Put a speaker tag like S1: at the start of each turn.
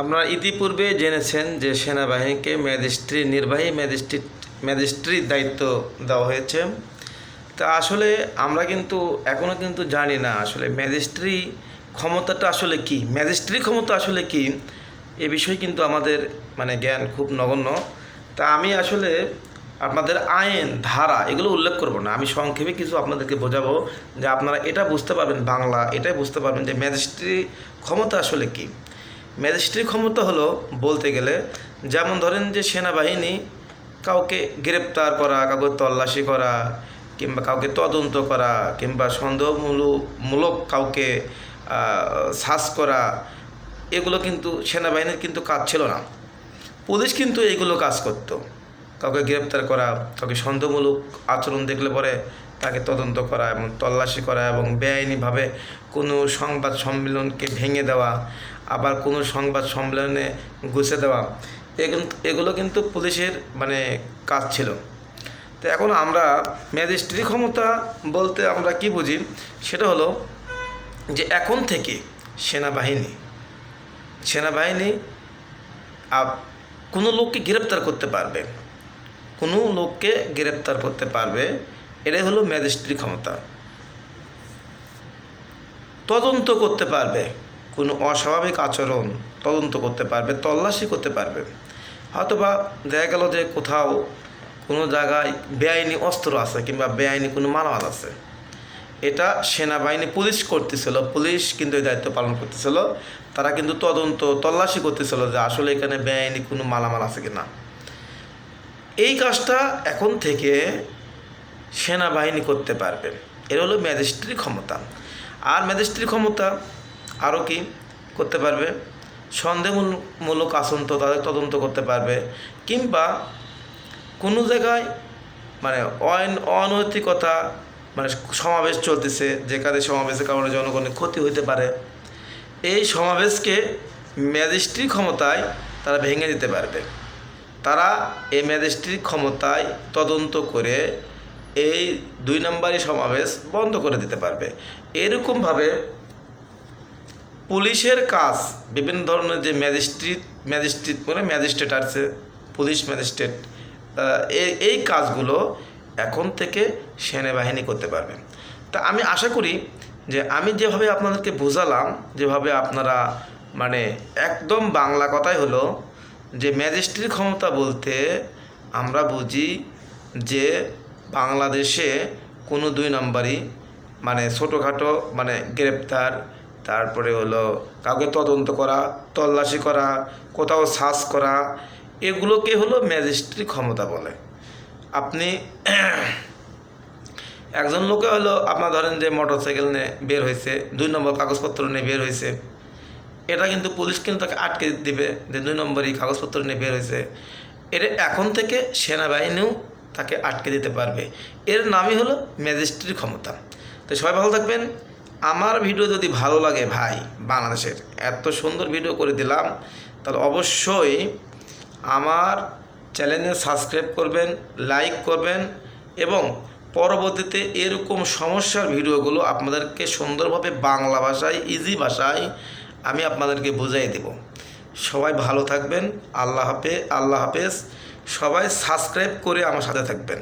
S1: আপনারা ইতিপূর্বে জেনেছেন যে সেনাবাহিনীকে ম্যাজিস্ট্রি নির্বাহী ম্যাজিস্ট্রেট ম্যাজিস্ট্রির দায়িত্ব দেওয়া হয়েছে। তা আসলে আমরা কিন্তু এখনও কিন্তু জানি না আসলে ম্যাজিস্ট্রি ক্ষমতাটা আসলে কি। ম্যাজিস্ট্রি ক্ষমতা আসলে কি, এ বিষয়ে কিন্তু আমাদের মানে জ্ঞান খুব নগণ্য। তা আমি আসলে আপনাদের আইন, ধারা এগুলো উল্লেখ করব না। আমি সংক্ষেপে কিছু আপনাদেরকে বোঝাবো যে আপনারা এটা বুঝতে পারবেন বাংলা, এটাই বুঝতে পারবেন যে ম্যাজিস্ট্রি ক্ষমতা আসলে কি। ম্যাজিস্ট্রি ক্ষমতা হলো বলতে গেলে, যেমন ধরেন যে সেনাবাহিনী কাউকে গ্রেপ্তার করা, কাউকে তল্লাশি করা, কিংবা কাউকে তদন্ত করা, কিংবা সন্দেহমূলক মূলক কাউকে সার্চ করা, এগুলো কিন্তু সেনাবাহিনীর কিন্তু কাজ ছিল না। পুলিশ কিন্তু এইগুলো কাজ করতো। কাউকে গ্রেপ্তার করা, কাউকে সন্দেহমূলক আচরণ দেখলে পরে তাকে তদন্ত করা এবং তল্লাশি করা এবং বেআইনিভাবে কোনো সংবাদ সম্মেলনকে ভেঙে দেওয়া, আবার কোনো সংবাদ সম্মেলনে ঘুষে দেওয়া, এগুলো কিন্তু পুলিশের মানে কাজ ছিল। তো এখন আমরা ম্যাজিস্ট্রি ক্ষমতা বলতে আমরা কি বুঝি? সেটা হলো যে এখন থেকে সেনাবাহিনী সেনাবাহিনী কোনো লোককে গ্রেপ্তার করতে পারবে। কোনো লোককে গ্রেপ্তার করতে পারবে, এটাই হলো ম্যাজিস্ট্রি ক্ষমতা। তদন্ত করতে পারবে, কোনো অস্বাভাবিক আচরণ তদন্ত করতে পারবে, তল্লাশি করতে পারবে। হয়তোবা দেখা গেল যে কোথাও কোনো জায়গায় বেআইনি অস্ত্র আছে কিংবা বেআইনি কোনো মালামাল আছে। এটা সেনাবাহিনী পুলিশ করতেছিল, পুলিশ কিন্তু এই দায়িত্ব পালন করতেছিল। তারা কিন্তু তদন্ত, তল্লাশি করতেছিল যে আসলে এখানে বেআইনি কোনো মালামাল আছে কি না এই কাজটা এখন থেকে সেনাবাহিনী করতে পারবে। এর হলো ম্যাজিস্ট্রির ক্ষমতা। আর ম্যাজিস্ট্রির ক্ষমতা আরও কি? করতে পারবে। সন্দেহমূলক আসন তো তাদের তদন্ত করতে পারবে। কিংবা কোনো জায়গায় মানে অন- অনৈতিকতা মানে সমাবেশ চলতেছে, যে যেখানে সমাবেশের কারণে জনগণের ক্ষতি হইতে পারে। এই সমাবেশকে ম্যাজিস্ট্রি ক্ষমতায় তারা ভেঙে দিতে পারবে। তারা এই ম্যাজিস্ট্রির ক্ষমতায় তদন্ত করে এই দুই নম্বরই সমাবেশ বন্ধ করে দিতে পারবে। এরকমভাবে পুলিশের কাজ, বিভিন্ন ধরনের যে ম্যাজিস্ট্রেট ম্যাজিস্ট্রেট মানে ম্যাজিস্ট্রেট আছে, পুলিশ ম্যাজিস্ট্রেট এই এই কাজগুলো এখন থেকে সেনাবাহিনী করতে পারবে। তা আমি আশা করি যে আমি যেভাবে আপনাদেরকে বোঝালাম, যেভাবে আপনারা মানে একদম বাংলা কথাই হলো যে ম্যাজিস্ট্রির ক্ষমতা বলতে আমরা বুঝি যে বাংলাদেশে কোনো দুই নম্বরই মানে ছোটোখাটো মানে গ্রেপ্তার, তারপরে হলো কাউকে তদন্ত করা, তল্লাশি করা, কোথাও সার্চ করা, এগুলোকে হলো ম্যাজিস্ট্রি ক্ষমতা বলে। আপনি একজন লোকে হলো আপনার ধরেন যে মোটর সাইকেল নিয়ে বের হয়েছে, দুই নম্বর কাগজপত্র নিয়ে বের হয়েছে এটা কিন্তু পুলিশ কিন্তু তাকে আটকে দিবে যে দুই নম্বরই কাগজপত্র নিয়ে বের হয়েছে। এটা এখন থেকে সেনাবাহিনীও তাকে আটকে দিতে পারবে। এর নামই হলো ম্যাজিস্ট্রির ক্ষমতা। তো সবাই ভালো থাকবেন। আমার ভিডিও যদি ভালো লাগে ভাই, বাংলাদেশের এত সুন্দর ভিডিও করে দিলাম, তাহলে অবশ্যই আমার চ্যানেলে সাবস্ক্রাইব করবেন, লাইক করবেন এবং পরবর্তীতে এরকম সমস্যার ভিডিওগুলো আপনাদেরকে সুন্দরভাবে বাংলা ভাষায়, ইজি ভাষায় আমি আপনাদেরকে বুঝাই দেব। সবাই ভালো থাকবেন, আল্লাহ হাফেজ আল্লাহ হাফেজ। সবাই সাবস্ক্রাইব করে আমার সাথে থাকবেন।